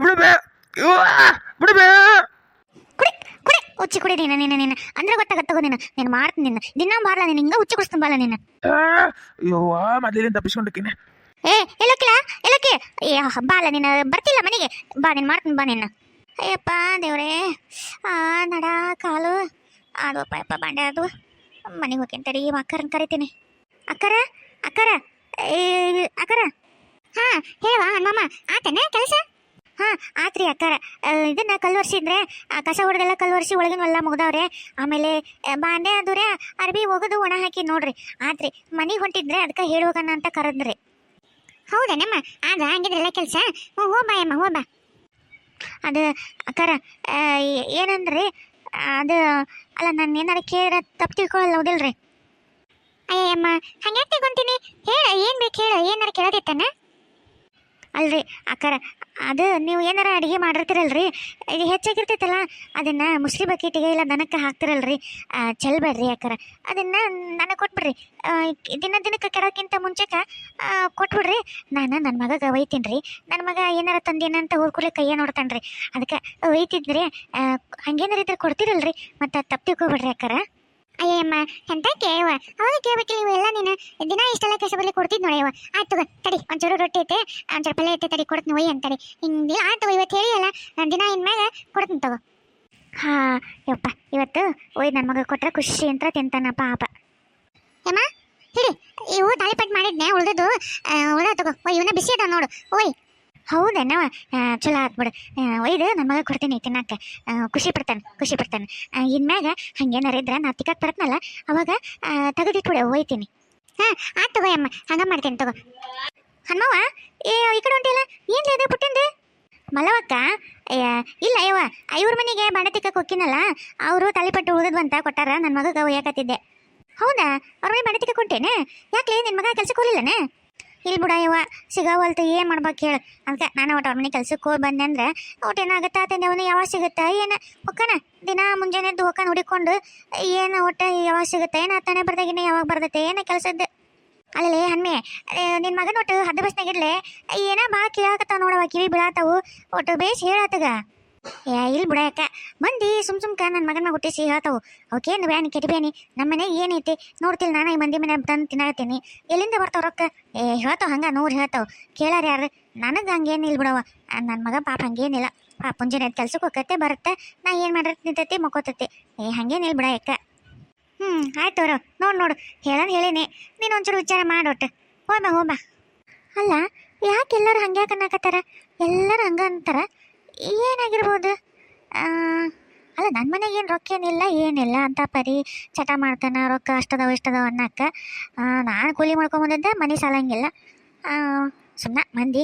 ಬಿಡುವೆ. ಬಿಡುವೆ. ಉಚ್ಚಿ ಕುಡಿ ನೀನು ನೀನು ನೀನು. ಅಂದ್ರೆ ಗೊತ್ತಾಗತ್ತಗೋ ನೀನು. ನೀನು ಮಾಡ್ತೀನಿ ನಿನ್ನ ದಿನ ಬಾರ್ಲ ನೀನು ಹಿಂಗ ಉಚ್ಚಿ ಕುಡಿಸ್ತೀನಿ ಬಾಲ ನೀನು. ಅಯ್ಯೋ ಮೊದಲಿಂದ ತಪ್ಪಿಸ್ಕೊಂಡಕ್ಕಿನಿ. ಏ ಇಲ್ಲಕ್ಕಿಲ್ಲ ಇಲ್ಲಕ್ಕೆ ಏ ಬಾಲ ನೀನು. ಬರ್ತಿಲ್ಲ ಮನೆಗೆ. ಬಾ ನೀನು ಮಾಡ್ತೀನಿ ಬಾ ನಿನ್ನ ಅಯ್ಯಪ್ಪ ದೇವ್ರೇ. ಆ ನಡ ಕಾಲು. ಆಡುವಪ್ಪ ಅಪ್ಪ ಬಾಂಡೆ ಅದು ಮನೆಗೆ ಹೋಗ್ತೀನಿ ತಡಿ ಅಕ್ಕರನ್ನ ಕರಿತೀನಿ. ಅಕ್ಕರ ಅಕ್ಕರ. ಏ ಅಕ್ಕರ. ಹಾ ಹೇಳುವ ಅಮ್ಮಮ್ಮ ಆತನ ಕೆಲಸ? ಹಾ, ಆತ್ರಿ ಅಕ್ಕರ. ಇದನ್ನು ಕಲ್ವರ್ಸಿದ್ರೆ ಕಸ ಹೊಡೆದೆಲ್ಲ ಕಲ್ವರ್ಸಿ ಒಳಗಿನವೆಲ್ಲ ಮುಗ್ದವ್ರೆ. ಆಮೇಲೆ ಬಾಂಡೆ ಅದುರೆ ಅರ್ಬಿ ಒಗದು ಒಣ ಹಾಕಿ ನೋಡ್ರಿ. ಆತ್ರಿ, ಮನೆಗೆ ಹೊಂಟಿದ್ರೆ ಅದಕ್ಕೆ ಹೇಳುವಾಗಣ ಅಂತ ಕರೆದ್ರಿ. ಹೌದೇನಮ್ಮ ಆಗ ಹಂಗಿದ್ರೆಲ್ಲ ಕೆಲಸ? ಹ್ಞೂ ಹೋ ಬಾ ಅಮ್ಮ, ಹೋ ಬಾ. ಅದು, ಅಕ್ಕರ ಏನಂದ್ರೆ? ಅದು, ಅಲ್ಲ, ನಾನು ಏನಾರ ಕೇಳಿದ್ರೆ ತಪ್ಪು ತಿಳ್ಕೊಳ್ಳಲ್ಲ ಹೌದಿಲ್ರಿ ಅಯ್ಯಮ್ಮ ಹಂಗ್ಯಾಕೆ ತಗೊಂತೀನಿ ಹೇಳ, ಏನು ಬೇಕು ಹೇಳು, ಏನಾರ ಕೇಳೋದಿತ್ತನ? ಅಲ್ರಿ, ಅಕ್ಕಾರ ಅದು ನೀವು ಏನಾರ ಅಡುಗೆ ಮಾಡಿರ್ತೀರಲ್ರಿ? ಇದು ಹೆಚ್ಚಾಗಿರ್ತೈತಲ್ಲ, ಅದನ್ನು ಮುಸ್ಲಿ ಬಕೆಟಿಗೆ ಇಲ್ಲ ದನಕ್ಕೆ ಹಾಕ್ತಿರಲ್ರಿ. ಚೆಲ್ಬೇಡ್ರಿ ಯಾಕಾರ? ಅದನ್ನು ನನಗೆ ಕೊಟ್ಬಿಡ್ರಿ. ದಿನ ದಿನಕ್ಕೆ ಕೆಡೋಕ್ಕಿಂತ ಮುಂಚೆಕ ಕೊಟ್ಬಿಡ್ರಿ. ನಾನು ನನ್ನ ಮಗಗೆ ಒಯ್ತೀನಿ ರೀ ನನ್ನ ಮಗ ಏನಾರ ತಂದೇನಂತ ಹೋಗ್ಕೊಡ್ಲಿ ಕೈಯ ನೋಡ್ತಾನೆ ರೀ ಅದಕ್ಕೆ ಒಯ್ತಿದ್ರಿ. ಹಂಗೇನಾರ ಇದ್ರೆ ಕೊಡ್ತೀರಲ್ರಿ. ಮತ್ತು ತಪ್ಪಿಕೋಬಿಡ್ರಿ ಯಾಕಾರ? ಅಯ್ಯಮ್ಮ ಎಂತ ಕೇಳುವ? ಅವಾಗ ಕೇಳ್ಬೇಕಿಲ್ಲ ಎಲ್ಲ ನೀನು. ದಿನ ಇಷ್ಟೆಲ್ಲ ಕೆಲಸ ಬರಲಿ ಕೊಡ್ತಿದ್ ನೋಡ್ಯವ ಆಯ್ತು ತಡಿ ಒಂಚೂರು ರೊಟ್ಟಿ ಐತೆ ಒಂಚೂರು ಪಲ್ಯ ಐತೆ, ತಡಿ, ಕೊಡ್ತೀನಿ ಒಯ್ಯಿ ಅಂತಾರೆ ಹಿಂಗೆ ಆಯ್ತು ಇವತ್ತು ಹೇಳಿಯಲ್ಲ, ನಾನು ದಿನ ಇನ್ಮ್ಯಾಗ ಕೊಡ್ತೀನಿ ತಗೋ. ಹಾ ಯಪ್ಪ ಇವತ್ತು ಒಯ್ ನನ್ನ ಮಗ ಕೊಟ್ರೆ ಖುಷಿ ಅಂತ ತಿಂತಾನ ಪಾಪ. ಯಮ್ಮ, ಹಿಡಿ, ಇವು ತಾಳಿಪಟ್ಟು ಮಾಡಿದ್ನೆ, ಉಳ್ದದ್ದು ಉಳ್ದ ತಗೋ, ಒಯ್ ಇವನ್ನ ಬಿಸಿ ಅದ ನೋಡು, ಒಯ್. ಹೌದೇನವ ಚಲೋ ಆತ್ ಬಿಡು. ಒಯ್ದು ನನ್ನ ಮಗ ಕೊಡ್ತೀನಿ ತಿನ್ನಕ್ಕೆ ಖುಷಿ ಪಡ್ತಾನೆ ಖುಷಿ ಪಡ್ತಾನೆ. ಇನ್ ಇನ್ಮ್ಯಾಗ ಹಂಗೇನಾರ ಇದ್ರೆ ನಾ ತಿಕ್ಕಕ್ಕೆ ಬರ್ತನಲ್ಲ, ಅವಾಗ ತೆಗೆದಿಟ್ಬಿಡು ಒಯ್ತೀನಿ. ಹಾಂ ಆಯ್ತು ತಗೋ ಅಮ್ಮ. ಹಂಗ ಮಾಡ್ತೀನಿ ತಗೋ. ಹನುಮವ್ವ, ಏ, ಈ ಕಡೆ ಹೊಂಟಿಲ್ಲ ಏನು ಇದೆ ಪುಟ್ಟಿಂದು? ಮಲವಕ್ಕ ಇಲ್ಲ ಅಯ್ಯವ ಐವ್ರ ಮನೆಗೆ ಬಾಂಡೆ ತಿಕ್ಕಕ್ಕೆ ಹೊಕ್ಕಿನಲ್ಲ ಅವರು ತಾಳಿಪಟ್ಟು ಅಂತ ಕೊಟ್ಟಾರ ನನ್ನ ಮಗಗೆ ಒಯ್ಯಾಕತ್ತಿದ್ದೆ. ಹೌದಾ? ಅವ್ರ ಮನೆ ಬಾಂಡೆ ತಿಕ್ಕಕ್ಕೆ ಹೊಂಟೇನೆ? ಯಾಕೆ ನಿನ್ನ ಮಗ ಕೆಲ್ಸಕ್ಕೆ ಹೋಗ್ಲಿಲ್ಲನೆ? ಇಲ್ಲಿ ಬಿಡ ಯವ್ವ ಸಿಗವಲ್ತು ಏನು ಮಾಡ್ಬೇಕು ಹೇಳು ಅದಕ್ಕೆ ನಾನು ಒಟ್ಟು ಅವ್ರ ಮನೆ ಕೆಲ್ಸಕ್ಕೆ ಹೋಗಿ ಬಂದೆ ಅಂದ್ರೆ ಒಟ್ಟು ಆತಂದೆ ಅವನು ಯಾವಾಗ ಸಿಗುತ್ತಾ ಏನು? ಹೊಕ್ಕನ? ದಿನ ಮುಂಜಾನೆ ಹೊಕ್ಕನ ಹುಡಿಕೊಂಡು, ಏನು ಒಟ್ಟು ಯಾವಾಗ ಸಿಗುತ್ತೆ ಏನು? ಆತಾನೆ ಬರ್ದಾಗಿನ ಯಾವಾಗ ಬರ್ತೈತೆ ಏನು ಕೆಲಸದ್ದು? ಅಲ್ಲೇ ಹನ್ಮೆ ನಿನ್ನ ಮಗನ ಒಟ್ಟು ಹದ್ದು ಬಸ್ನಾಗಿರ್ಲೆ ಏನೋ ಭಾಳ ಕೇಳಾಕತ್ತಾವ ನೋಡವ ಕಿವಿ ಬೀಳಾತಾವು, ಒಟ್ಟು ಬೇಸ್ ಹೇಳಾತಗ ಏ ಇಲ್ಲಿ ಬಿಡ ಯಾಕ ಮಂದಿ ಸುಮ್ ಸುಮ್ಕ ನನ್ನ ಮಗನ ಹುಟ್ಟಿಸಿ ಹೇಳ್ತಾವು. ಅವಕ್ಕೇನು ಬ್ಯಾನಿ, ಕೆಟ್ಟ ಬ್ಯಾನಿ? ನಮ್ಮ ಮನೆಗೆ ಏನೈತಿ? ನೋಡ್ತಿಲ್ಲ ನಾನು ಈ ಮಂದಿ ಮನೆ ತಂದು ತಿನ್ನಾಕತ್ತೀನಿ. ಎಲ್ಲಿಂದ ಬರ್ತಾವ ರೊಕ್ಕ? ಏ, ಹೇಳ್ತಾವ ಹಂಗೆ ನೋಡಿ ಹೇಳ್ತಾವ. ಕೇಳಾರ ಯಾರು ನನಗೆ ಹಂಗೇನು ಇಲ್ಲಿ ಬಿಡವ ನನ್ನ ಮಗ ಪಾಪ ಹಂಗೇನಿಲ್ಲ. ಪಾಪ ಮುಂಜಾನೆ ಕೆಲ್ಸಕ್ಕೆ ಹೋಗತ್ತೆ ಬರುತ್ತೆ. ನಾ ಏನು ಮಾಡಿರ್ತೀನಿ ನಿಂತೈತಿ, ಮಕ್ಕೋತೈತಿ. ಏ ಹಂಗೇನಿಲ್ಲ ಬಿಡ ಯಾಕ ಹ್ಞೂ ಆಯ್ತು ಅವ್ರು ನೋಡು ನೋಡು. ಹೇಳನ್ ಹೇಳೀನಿ. ನೀನು ಒಂಚೂರು ವಿಚಾರ ಮಾಡೋಟ್ಟು ಹೋಮ ಹೋಮ ಅಲ್ಲ, ಯಾಕೆ ಎಲ್ಲರೂ ಹಂಗೆ ಅನ್ನಕತ್ತಾರ? ಎಲ್ಲರೂ ಹಂಗ ಅಂತಾರ? ಏನಾಗಿರ್ಬೋದು ಅಲ್ಲ ನನ್ನ ಮನೆಗೆ ಏನು ರೊಕ್ಕ ಏನಿಲ್ಲ ಏನಿಲ್ಲ ಅಂತ ಪರಿ ಚಟ ಮಾಡ್ತಾನೆ, ರೊಕ್ಕ ಅಷ್ಟದವ, ಇಷ್ಟದವ ಅನ್ನಕ್ಕ. ನಾನು ಕೂಲಿ ಮಾಡ್ಕೊಂಬಂದಿದ್ದೆ ಮನೆ ಸಾಲಂಗಿಲ್ಲ. ಸುಮ್ಮನೆ ಮಂದಿ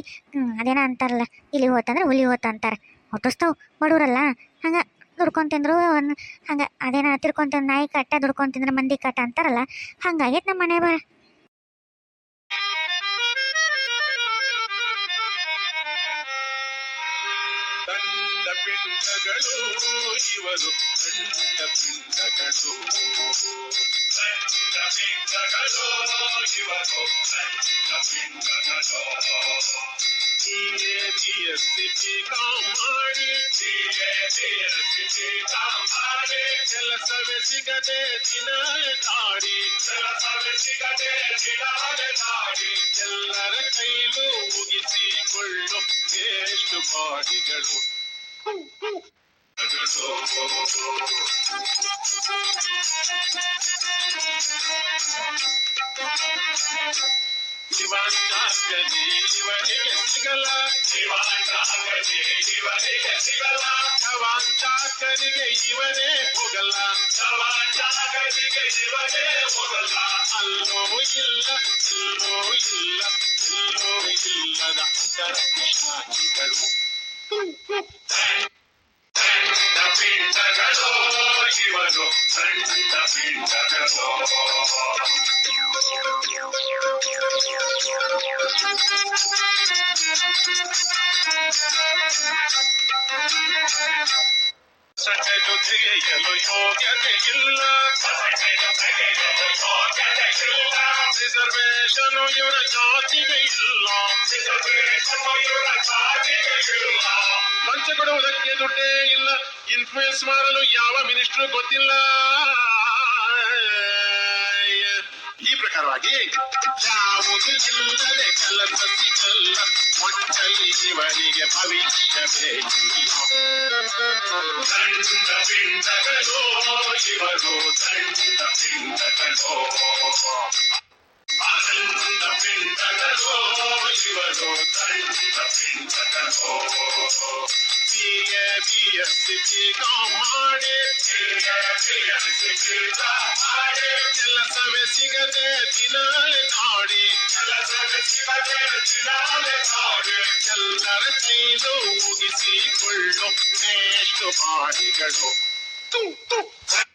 ಅದೇನೋ ಅಂತಾರಲ್ಲ ಇಲ್ಲಿ ಹೋತಂದ್ರೆ ಹುಲಿ ಅಂತಾರೆ. ಹೊಟ್ಟಿಸ್ತಾವ್ ಬಡವರಲ್ಲ ಹಂಗೆ ದುಡ್ಕೊಂಡ್ ತಿಂದ್ರು, ಒಂದು, ಹಂಗೆ ಅದೇನೋ ತಿರ್ಕೊಂತ ನಾಯಿ ಕಟ್ಟ, ದುಡ್ಕೊಂಡ್ ತಿಂದ್ರೆ ಮಂದಿ ಕಟ್ಟ ಅಂತಾರಲ್ಲ, ಹಂಗಾಗೈತೆ ನಮ್ಮ ಮನೆ ಬರ ತಂಡ ಪಿಂಡಗಳು ಇವರು ತಂಡ ಪಿಂಡಗಳು ತಂಡ ಪಿಂಡಗಳು ಇವರು ತಂಡ ಪಿಂಡಗಳು ಹೀಗೆ ಬಿಎಸ್ಸಿ ಮಾಡಿ ಹೀಗೆ ಬಿಎಸ್ಸಿ ಮಾಡಿ ಕೆಲಸವೇ ಸಿಗದೆ ದಿನ ದಾಡಿ ಕೆಲಸವೇ ಸಿಗದೆ ದಿನ ದಾಡಿ ಎಲ್ಲರ ಕೈಲೂ ಮುಗಿಸಿಕೊಳ್ಳು ಎಷ್ಟು ಬಾಡಿಗಳು ಶಿವಾಚಾರ್ಯದಿ ಇವರಿಗೆ ಸಿಗಲ್ಲ ಶಿವಾಚಾರ್ಯದಿ ಇವರಿಗೆ ಸಿಗಲ್ಲ ಶವಾಂಚಾಕರಿಗೆ ಇವರೇ ಹೋಗಲ್ಲ ಶವಾಂಚಾಕರಿಗೆ ಇವರೇ ಹೋಗಲ್ಲ ಅಲ್ಲೋ ಇಲ್ಲ ಇಲ್ಲೋ ಇಲ್ಲ ಇಲ್ಲೋ ಇಲ್ಲದ ಅಂತರ್ಶಾಹಿಗಳು ಸಣ್ಣ ಪಿಂಡಗಳು ಇವರು ಸಣ್ಣ ಪಿಂಡಗಳು ಸಟೆದು ತೆಗೆಯಲು ಯೋಗ್ಯತೆ ಇಲ್ಲ ಸಟೆದು ತೆಗೆಯಲು ಯೋಗ್ಯತೆ ಇಲ್ಲ ರಿಸರ್ವೇಶನ್ ಇವರ ಜಾತಿಗೆ ಇಲ್ಲ ರಿಸರ್ವೇಶನ್ ಇವರ ಜಾತಿಗೆ ಇಲ್ಲ ಲಂಚ ಕೊಡುವುದಕ್ಕೆ ದುಡ್ಡೇ ಇಲ್ಲ ಇನ್ಫ್ಲೂಯೆನ್ಸ್ ಮಾಡಲು ಯಾವ ಮಿನಿಸ್ಟ್ರು ಗೊತ್ತಿಲ್ಲ ಈ ಪ್ರಕಾರವಾಗಿ ಯಾವುದು ಇಲ್ಲದೆ ಕೆಲಸ ಸಿಗಲ್ಲ ಒಟ್ಟಲ್ಲಿ ಇವರಿಗೆ ಭವಿಷ್ಯವೇ ಇಲ್ಲ ಕೊಡುವುದಕ್ಕೆ ದುಡ್ಡೇ ಇಲ್ಲ. ಇನ್ಫ್ಲೂಯೆನ್ಸ್ ಮಾಡಲು ಯಾವ ಮಿನಿಸ್ಟರ್ ಗೊತ್ತಿಲ್ಲ. ಈ ಪ್ರಕಾರವಾಗಿ ಯಾವುದು ಇಲ್ಲದೆ ಬೀಗ ಮಾಡಿ ಹೀಗೆ ಬಿಎಸ್ಸಿ ಬೀಗ ಮಾಡಿ ಕೆಲಸವೇ ಸಿಗದೆ ದಿನಾಲೆ ನಾಡಿ ಕೆಲಸವೇ ಸಿಗದೆ ದಿನಾಲೆ ನಾಡಿ ಎಲ್ಲರ ಕೈಲು ಮುಗಿಸಿಕೊಳ್ಳು ಎಷ್ಟು ಬಾಡಿಗಳು ತು ತು